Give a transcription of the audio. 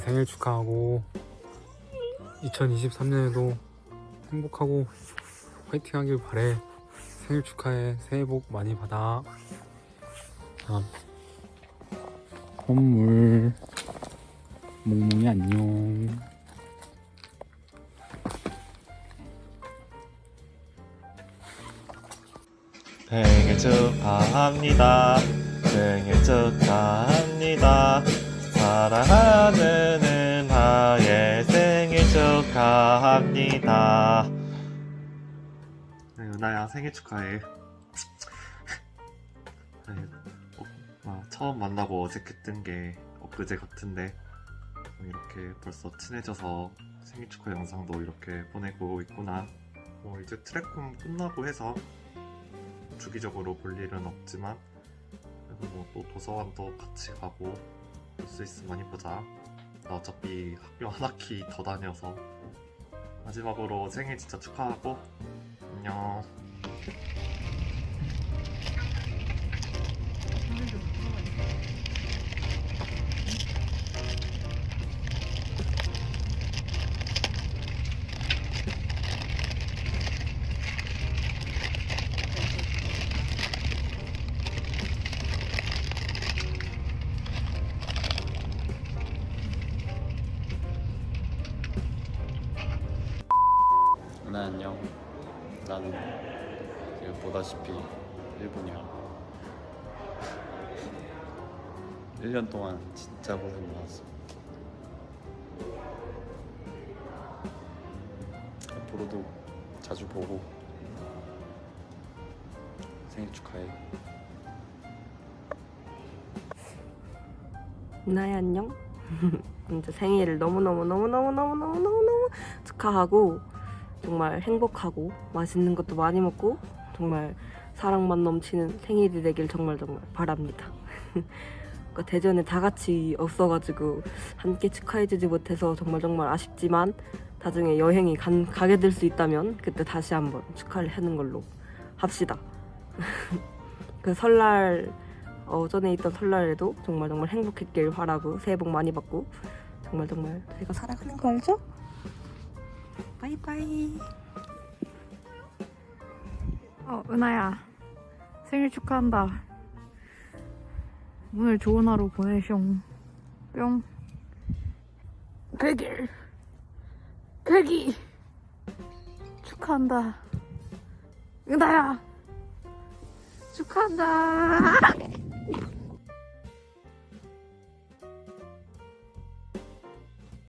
생일 축하하고 2023년에도 행복하고 화이팅 하길 바래. 생일 축하해. 새해 복 많이 받아. 다음 선물. 몽몽이 안녕. 생일 축하합니다. 생일 축하합니다. 사랑하는 은하의 생일 축하합니다. 네, 은하야 생일 축하해. 네, 어, 아, 처음 만나고 어색했던 게 엊그제 같은데 이렇게 벌써 친해져서 생일 축하 영상도 이렇게 보내고 있구나. 뭐 이제 트랙홈 끝나고 해서 주기적으로 볼 일은 없지만 그래도 뭐또 도서관도 같이 가고 볼 수 있으면 많이 보자. 나 어차피 학교 한 학기 더 다녀서 마지막으로 생일 진짜 축하하고 안녕. 은하 안녕. 나는 지금 보다시피 일본이야. 1년 동안 진짜 고생 많았어. 앞으로도 자주 보고 생일 축하해. 나야 안녕. 먼저 생일을 너무너무너무너무너무너무너무 축하하고 정말 행복하고 맛있는 것도 많이 먹고 정말 사랑만 넘치는 생일이 되길 정말 정말 바랍니다. 그러니까 대전에 다 같이 없어가지고 함께 축하해주지 못해서 정말 정말 아쉽지만 나중에 여행이 간, 가게 될 수 있다면 그때 다시 한번 축하를 하는 걸로 합시다. 그 설날 어, 전에 있던 설날에도 정말 정말 행복했길 바라고 새해 복 많이 받고 정말 정말 제가 사랑하는 거 알죠? 바이바이. 어, 은하야. 생일 축하한다. 오늘 좋은 하루 보내숑. 뿅. 100일. 100이. 축하한다. 은하야. 축하한다.